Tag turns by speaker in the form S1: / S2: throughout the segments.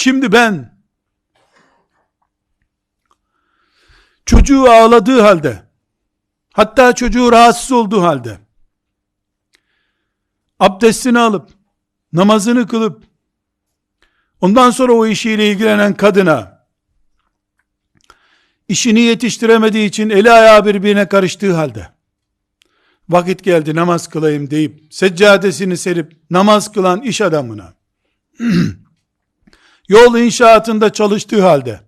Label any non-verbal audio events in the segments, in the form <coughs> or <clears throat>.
S1: Şimdi ben çocuğu ağladığı halde hatta çocuğu rahatsız olduğu halde abdestini alıp namazını kılıp ondan sonra o işiyle ilgilenen kadına işini yetiştiremediği için eli ayağı birbirine karıştığı halde vakit geldi namaz kılayım deyip seccadesini serip namaz kılan iş adamına <clears throat> yol inşaatında çalıştığı halde.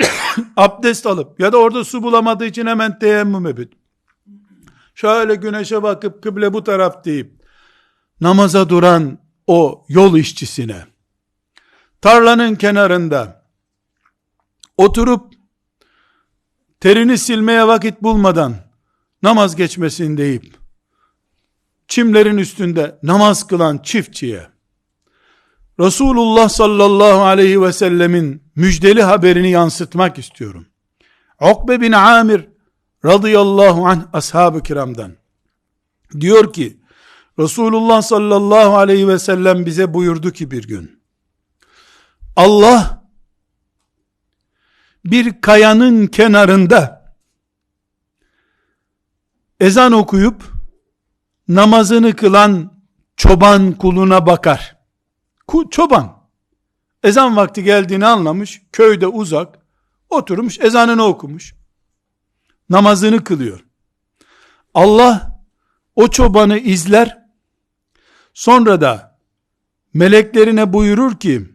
S1: <coughs> Abdest alıp ya da orada su bulamadığı için hemen teyemmüm edip şöyle güneşe bakıp kıble bu taraf deyip namaza duran o yol işçisine tarlanın kenarında oturup terini silmeye vakit bulmadan namaz geçmesin deyip çimlerin üstünde namaz kılan çiftçiye Resulullah sallallahu aleyhi ve sellemin müjdeli haberini yansıtmak istiyorum. Ukbe bin Amir radıyallahu anh ashab-ı kiramdan diyor ki Resulullah sallallahu aleyhi ve sellem bize buyurdu ki bir gün Allah bir kayanın kenarında ezan okuyup namazını kılan çoban kuluna bakar. Çoban ezan vakti geldiğini anlamış, köyde uzak, oturmuş ezanını okumuş. Namazını kılıyor. Allah o çobanı izler, sonra da meleklerine buyurur ki,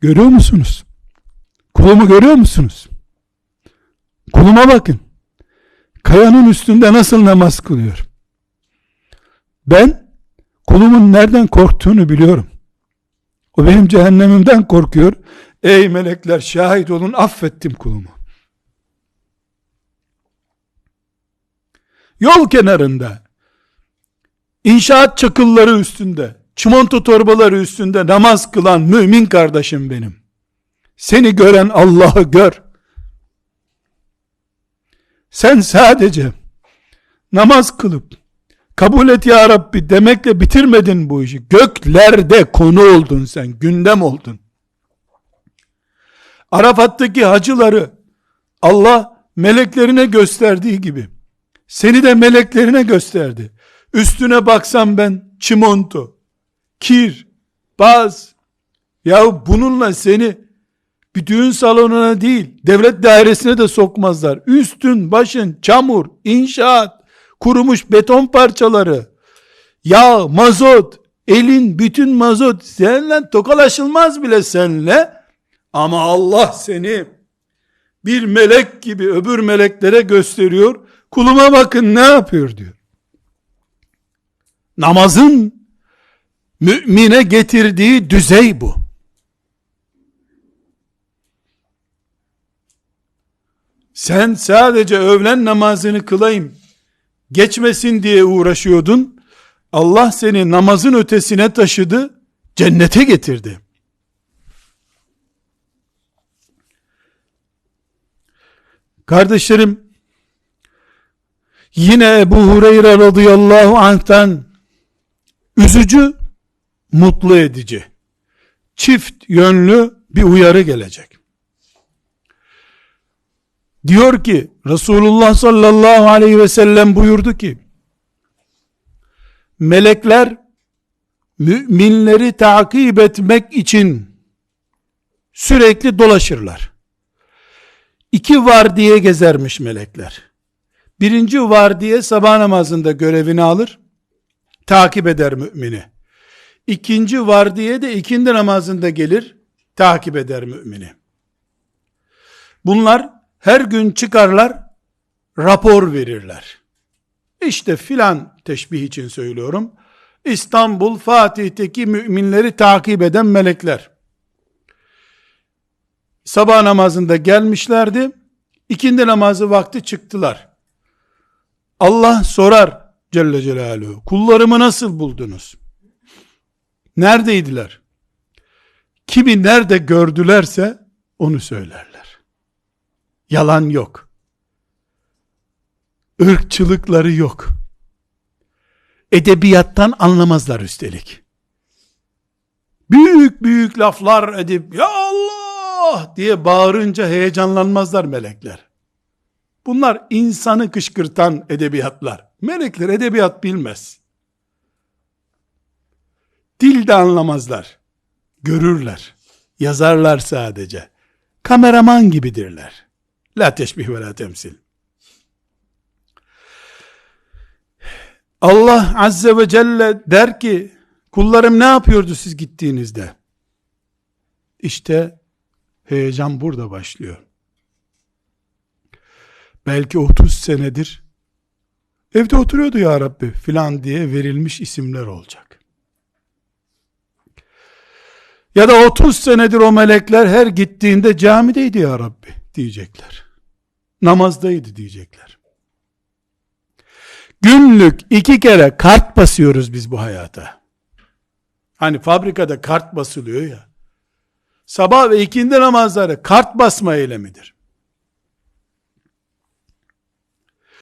S1: görüyor musunuz? Kulumu görüyor musunuz? Kuluma bakın. Kayanın üstünde nasıl namaz kılıyor? Ben kulumun nereden korktuğunu biliyorum. O benim cehennemimden korkuyor. Ey melekler şahit olun affettim kulumu. Yol kenarında, inşaat çakılları üstünde, çimento torbaları üstünde namaz kılan mümin kardeşim benim. Seni gören Allah'ı gör. Sen sadece namaz kılıp kabul et ya Rabbi demekle bitirmedin bu işi. Göklerde konu oldun sen, gündem oldun. Arafat'taki hacıları Allah meleklerine gösterdiği gibi seni de meleklerine gösterdi. Üstüne baksam ben çimonto, kir, baz. Ya bununla seni bir düğün salonuna değil, devlet dairesine de sokmazlar. Üstün, başın, çamur, inşaat, kurumuş beton parçaları, yağ, mazot, elin bütün mazot, seninle tokalaşılmaz bile seninle. Ama Allah seni bir melek gibi öbür meleklere gösteriyor. Kuluma bakın ne yapıyor diyor. Namazın mümine getirdiği düzey bu. Sen sadece öğlen namazını kılayım, geçmesin diye uğraşıyordun. Allah seni namazın ötesine taşıdı, cennete getirdi. Kardeşlerim, yine Ebu Hureyre radıyallahu anh'tan üzücü, mutlu edici, çift yönlü bir uyarı gelecek. Diyor ki Resulullah sallallahu aleyhi ve sellem buyurdu ki melekler müminleri takip etmek için sürekli dolaşırlar. İki var diye gezermiş melekler. Birinci var diye sabah namazında görevini alır, takip eder mümini. İkinci var diye de ikindi namazında gelir, takip eder mümini. Bunlar her gün çıkarlar, rapor verirler. İşte filan teşbih için söylüyorum. İstanbul Fatih'teki müminleri takip eden melekler. Sabah namazında gelmişlerdi. İkindi namazı vakti çıktılar. Allah sorar Celle Celaluhu. Kullarımı nasıl buldunuz? Neredeydiler? Kimi nerede gördülerse onu söylerler. Yalan yok. Irkçılıkları yok. Edebiyattan anlamazlar üstelik. büyük büyük laflar edip ya Allah diye bağırınca heyecanlanmazlar melekler. Bunlar insanı kışkırtan edebiyatlar. Melekler edebiyat bilmez. Dil de anlamazlar. Görürler. Yazarlar sadece. Kameraman gibidirler. La teşbih ve la temsil. Allah Azze ve Celle der ki, kullarım ne yapıyordu siz gittiğinizde? İşte heyecan burada başlıyor. Belki 30 senedir evde oturuyordu ya Rabbi filan diye verilmiş isimler olacak. Ya da 30 senedir o melekler her gittiğinde camideydi ya Rabbi diyecekler. Namazdaydı diyecekler. Günlük iki kere kart basıyoruz biz bu hayata. Hani fabrikada kart basılıyor ya. Sabah ve ikindi namazları kart basma eylemidir.